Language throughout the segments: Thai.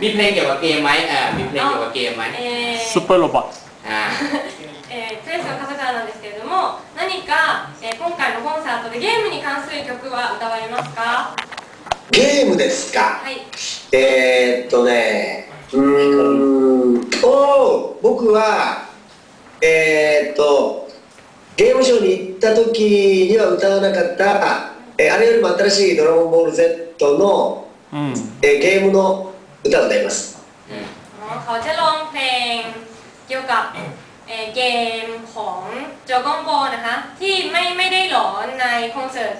มีเพลงเกี่ยวกับเกมไหมเออมีเพลงเกี่ยวกับเกมไหม えー ซูเปอร์โรบอท อ่า えープレスの方からなんですけれども何か、えー今回のコンサートでゲームに関する曲は歌われますかゲームですかはいえー、っとねうーんおー僕はえー、っとゲームショーに行った時には歌わなかった、えーあれよりも新しい「ドラゴンボール Z の」 อืม えーゲームの 歌を歌います อืม อ๋อเขาจะร้องเพลงเกี่ยวกับเอ่อเกมของจ r a ก o n บอลนะคะ ที่ไม่ไม่ได้หลอนในคอนเสิร์ต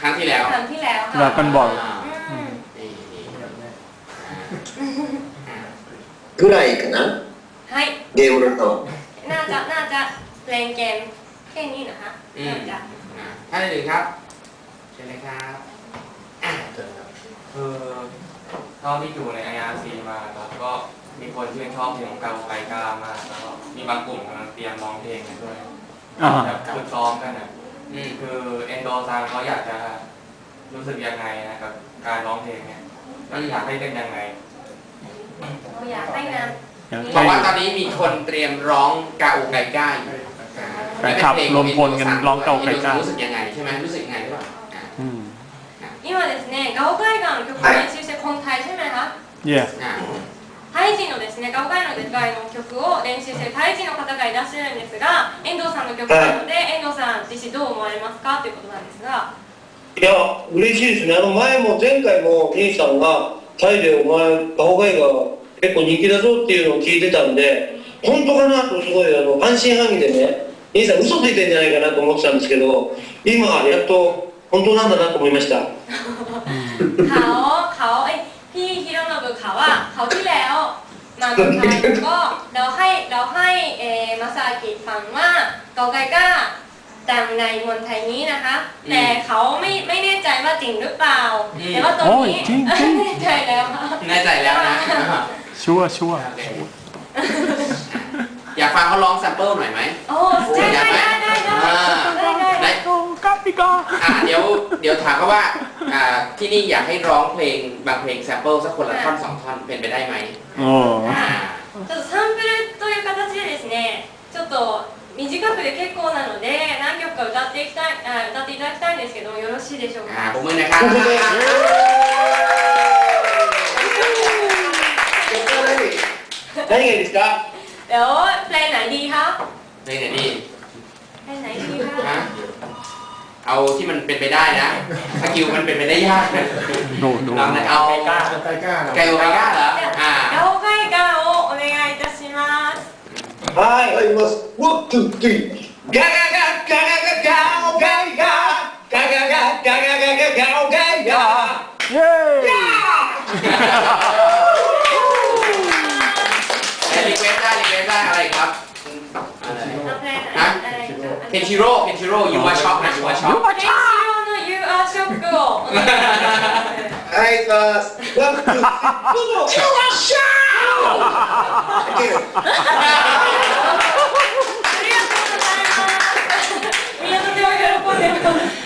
ครั้งที่แล้ว ครั้งที่แล้วค่ะ ดราก้อนบอล อ่า อืม นี่นี่อ่า ぐらいかな ให้ ゲームの歌は น่าจะน่าจะเพลงเกมแค่นี้นะคะ อืม น่าจะ อ่าท่านอื่นครับเชิญเลยครับอ่าเชิญครับ คือ เท่าที่ดูใน IRC มาครับก็มีคนชื่นชอบเพลงของเกาไกก้ามากแล้วก็มีบางกลุ่มกำลังเตรียมร้องเพลงกันด้วย อ่า แบบฝึกซ้อมกันนะ อืม คือเอนโดซังเขาอยากจะรู้สึกยังไงนะกับการร้องเพลงเนี่ยแล้วอยากให้เป็นยังไง เราอยากให้น บอกว่าตอนนี้มีคนเตรียมร้องกาโอไกก้าอยู่อ่า แฟนคลับรวมพลกันร้องกาโอไกก้า รู้สึกยังไงใช่ไหมรู้สึกยังไงหรือเปล่าอ่า อืม 今ですねガオ海岸の曲を練習 して今回ใช่ไหมคะ เย่ อ่า タイ人のですねガオ海岸の曲を練習しているタイ人の方がいらっしゃるんですが遠藤さんの曲なので遠藤さん自身どう思われますかということなんですがいや嬉しいですねあの前も前回も兄さんがタイでお前ガオガイが結構人気だぞっていうのを聞いてたんで本当かなとすごいあの半信半疑でね兄さん嘘ついてんじゃないかなと思ってたんですけど今やっと本当なんだなと思いました เขาเขาไอยพี่ฮิโรโนบุเขาว่าเขาที่แล้วมาเมืองไทยแล้วก็เราให้เราให้เออมาซากิฟังว่าเกาไกก้าดังในเมืองไทยนี้นะคะแต่เขาไม่ไม่แน่ใจว่าจริงหรือเปล่าแต่ว่าตอนนี้แน่ใจแล้วค่ะแน่ใจแล้วนะ ชัวร์ชัวร์โอเคอยากฟังเขาร้องแซมเปิลหน่อยไหม โอ้ใช่ได้ได้ได้ได้ได้ได้ ได้โกกับพี่กาอะเดี๋ยวเดี๋ยวถามเขาว่า อ่าที่นี่อยากให้ร้องเพลงบางเพลงแซมเปิลสักคนละท่อนสองท่อนเป็นไปได้ไหม โอ้ อ่า ちょっとサンプルという形でですねちょっと短くで結構なので何曲か歌っていきたいあ歌っていただきたいんですけどもよろしいでしょう อ่า か ผมมือนะครับ 何がいいですか เดี๋ยวเพลงไหนดีคะ เพลงไหนดี เอาที่มันเป็นไปได้นะสกิลมันเป็นไปได้ยากนะ โนโน ลองนะเอา ไกก้า ไกโอไกก้าเหรออ่า ガオ海岸をお願いいたしますはい入りますワンツースリーガガガガガガガオガイガガガガガガガガガガオガイガ เย้ เพนชิโร่เพนชิโร่ยูวาช็อกนะยูวาช็อก Hey, Siona, you are so cool. I thought, well, no, no, you are shout! Again, あ。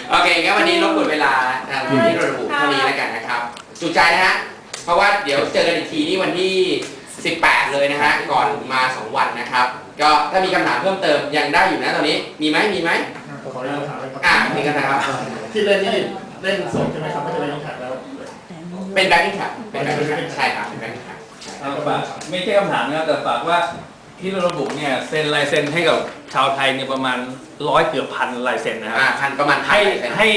โอเคงั้นวันนี้รบกวนเวลานะวันนี้เราระบุเท่านี้แล้วกันนะครับจุใจนะฮะ เพราะว่าเดี๋ยวเจอกันอีกทีนี่วันที่ 18 เลยนะฮะก่อนมา 2 วันนะครับ ก็ถ้ามีคำถามเพิ่มเติมยังได้อยู่นะตอนนี้มีไหมมีไหมขออนุญาตถามเลยครับอ่ามีคำถามครับ ที่เล่นนี่เล่นสดใช่ไหมครับไม่ได้เล่นต้องแท็กแล้วเป็นแบ็คกิ้งแท็บเป็นแบ็คกิ้งแท็บใช่ครับเป็นแบ็คกิ้งแท็บเอาฝากไม่ใช่คำถามนะครับแต่ฝากว่าที่เราระบุเนี่ยเซ็นลายเซ็นให้กับชาวไทยเนี่ยประมาณร้อยเกือบพันลายเซ็นนะคอ่ารับพันประมาณพันให้เปอร์เซ็นต์ให้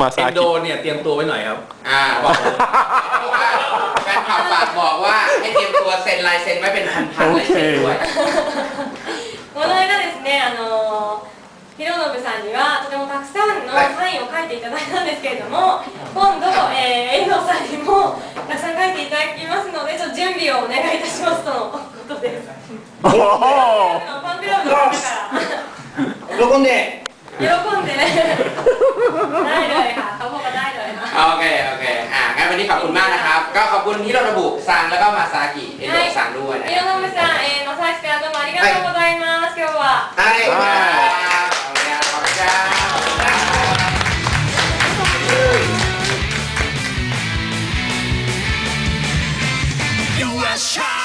มา เอ็ ซาน โด กิ เนี่ยเตรียมตัวไว้หน่อยครับ อ่าบอกว่าแฟนคลับฝากบอกว่าให้เตรียมตัวเซ็นลายเซ็นไว้เป็นพันๆลายเซ็นด้วย この間ですね、あのひろのぶさんにはとてもたくさんのサインを書いていただいたんですけれども、今度、えー、遠藤さんにもたくさん書いていただきますので、ちょっと準備をお願いいたしますとのことです。โอ้โห ファンクラブの方から喜んで喜んで คุณที่เราระบุซังแล้วก็มาซากิเอโดะซังด้วยนะいろんな皆さん、えー、まさきさんどうもありがとうございます。今日は。ใช่ครับขอบคุณครับขอบคุณครับ You are shy.